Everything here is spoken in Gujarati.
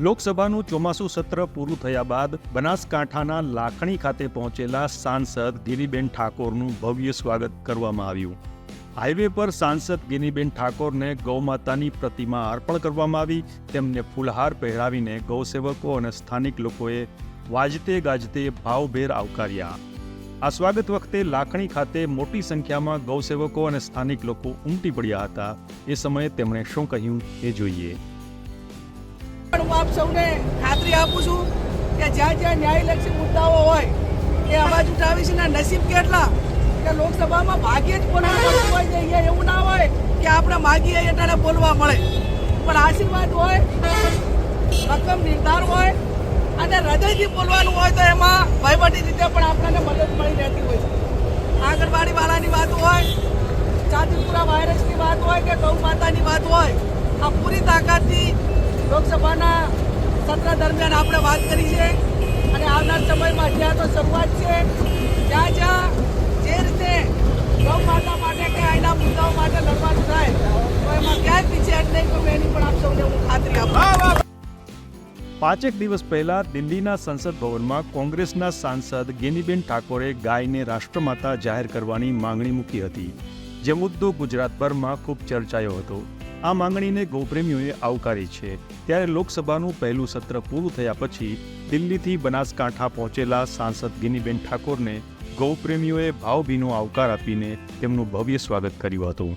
લોકસભાનું ચોમાસું સત્ર પૂરું થયા બાદ બનાસકાંઠાના લાખણી ખાતે પહોંચેલા સાંસદ ગિરીબેન ઠાકોરનું ભવ્ય સ્વાગત કરવામાં આવ્યું. હાઈવે પર સાંસદ ગિરીબેન ઠાકોરને ગૌમાતાની પ્રતિમા અર્પણ કરવામાં આવી. તેમને ફૂલહાર પહેરાવીને ગૌસેવકો અને સ્થાનિક લોકોએ વાજતે ગાજતે ભાવભેર આવકાર્યા. આ સ્વાગત વખતે લાખણી ખાતે મોટી સંખ્યામાં ગૌસેવકો અને સ્થાનિક લોકો ઉમટી પડ્યા હતા. એ સમયે તેમણે શું કહ્યું એ જોઈએ. પણ હું આપ સૌને ખાતરી આપું છું કે જ્યાં જ્યાં ન્યાયલક્ષી મુદ્દાઓ હોય, એ અવાજ ઉઠાવીશ ને નસીબ કેટલા? કે લોકસભામાં ભાગ્યે જ બોલવાનું હોય છે અહીંયા એવું ના હોય કે આપણે માગીએ એટલે બોલવા મળે. પણ આશીર્વાદ હોય, રકમ નિર્ધાર હોય અને હૃદયથી બોલવાનું હોય તો એમાં વહીવટી રીતે પણ આપણને મદદ મળી રહેતી હોય છે. આંગણવાડી વાળાની વાત હોય ચાંદીપુરા વાયરસની વાત હોય કે ગૌ માતાની વાત હોય, આ પૂરી તાકાતથી લોકસભાના સત્ર દરમિયાન આપણે વાત કરી છે અને આવનાર સમયમાં જ્યાં તો શરૂઆત છે જ્યાં જ્યાં જે રીતે ગૌ માતા માટે કે અહીંના મુદ્દાઓ માટે લડવાનું થાય, તો એમાં ક્યાંય પીછેહટ નહીં તો એની પણ આપ સૌને હું ખાતરી આપું પાંચેક દિવસ પહેલા દિલ્હીના સંસદ ભવનમાં કોંગ્રેસના સાંસદ ગેનીબેન ઠાકોરે ગાયને રાષ્ટ્રમાતા જાહેર કરવાની માંગણી મૂકી હતી. જે મુદ્દો ગુજરાતભરમાં ખૂબ ચર્ચાયો હતો. આ માંગણીને ગૌપ્રેમીઓએ આવકારી છે. ત્યારે લોકસભાનું પહેલું સત્ર પૂરું થયા પછી દિલ્હીથી બનાસકાંઠા પહોંચેલા સાંસદ ગિનીબેન ઠાકોરને ગૌપ્રેમીઓએ ભાવભીનો આવકાર આપીને તેમનું ભવ્ય સ્વાગત કર્યું હતું.